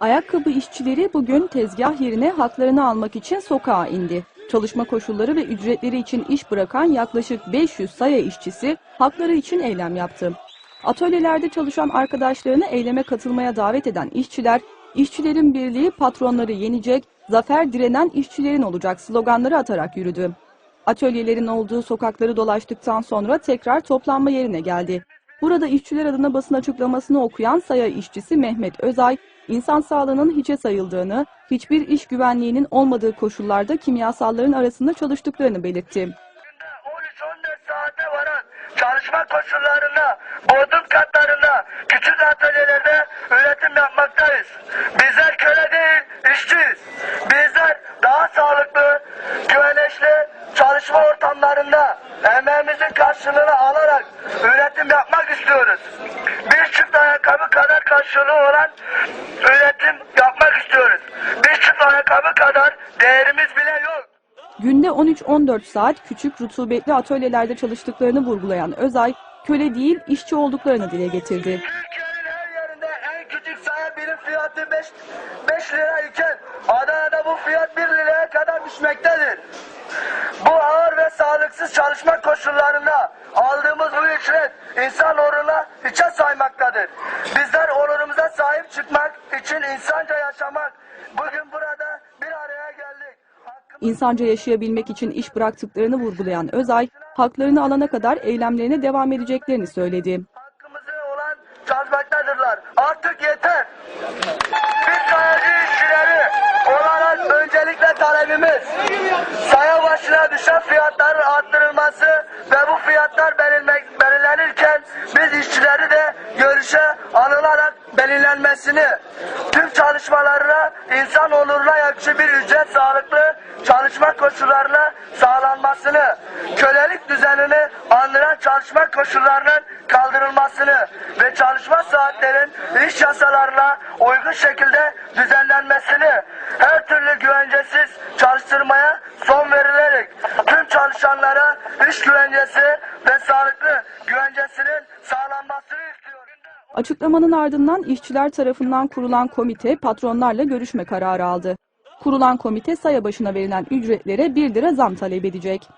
Ayakkabı işçileri bugün tezgah yerine haklarını almak için sokağa indi. Çalışma koşulları ve ücretleri için iş bırakan yaklaşık 500 saya işçisi hakları için eylem yaptı. Atölyelerde çalışan arkadaşlarını eyleme katılmaya davet eden işçiler, işçilerin birliği patronları yenecek, zafer direnen işçilerin olacak sloganları atarak yürüdü. Atölyelerin olduğu sokakları dolaştıktan sonra tekrar toplanma yerine geldi. Burada işçiler adına basın açıklamasını okuyan saya işçisi Mehmet Özay, insan sağlığının hiçe sayıldığını, hiçbir iş güvenliğinin olmadığı koşullarda kimyasalların arasında çalıştıklarını belirtti. Günde 13-14 saate varan çalışma koşullarında, bodrum katlarında, küçük atölyelerde üretim yapmaktayız. Bizler köle değil, işçiyiz. Bizler daha sağlıklı, güvenlikli çalışma ortamlarında emeğimizin karşılığını alarak üretim yapmak istiyoruz. Bir çift ayakkabı kadar karşılığı olan üretim yapmak istiyoruz. Bir çift ayakkabı kadar değerimiz bile yok. Günde 13-14 saat küçük rutubetli atölyelerde çalıştıklarını vurgulayan Özay, köle değil işçi olduklarını dile getirdi. Türkiye'nin her yerinde en küçük saya birim fiyatı 5, 5 lira iken Adana'da bu fiyat 1 liraya kadar düşmektedir. Sağlıksız çalışma koşullarında aldığımız bu ücret insan onuruna hiçe saymaktadır. Bizler onurumuza sahip çıkmak için insanca yaşamak bugün burada bir araya geldik. Hakkımız İnsanca yaşayabilmek için iş bıraktıklarını vurgulayan Özay, haklarını alana kadar eylemlerine devam edeceklerini söyledi. Talebimiz. Saya başına düşen fiyatların arttırılması ve bu fiyatlar belirmek, belirlenirken biz işçileri de görüşe alınarak belirlenmesini tüm çalışmalarına insan onuruna yakışı bir ücret sağlıklı çalışma koşullarına sağlanmasını, kölelik düzenini andıran çalışma koşullarının kaldırılmasını ve çalışma saatlerin iş yasalarına uygun şekilde düzenlenmesini, her türlü güvencesiz çalıştırmaya son verilerek tüm çalışanlara iş güvencesi ve sağlıklı güvencesinin sağlanmasını istiyoruz. Açıklamanın ardından işçiler tarafından kurulan komite patronlarla görüşme kararı aldı. Kurulan komite saya başına verilen ücretlere 1 lira zam talep edecek.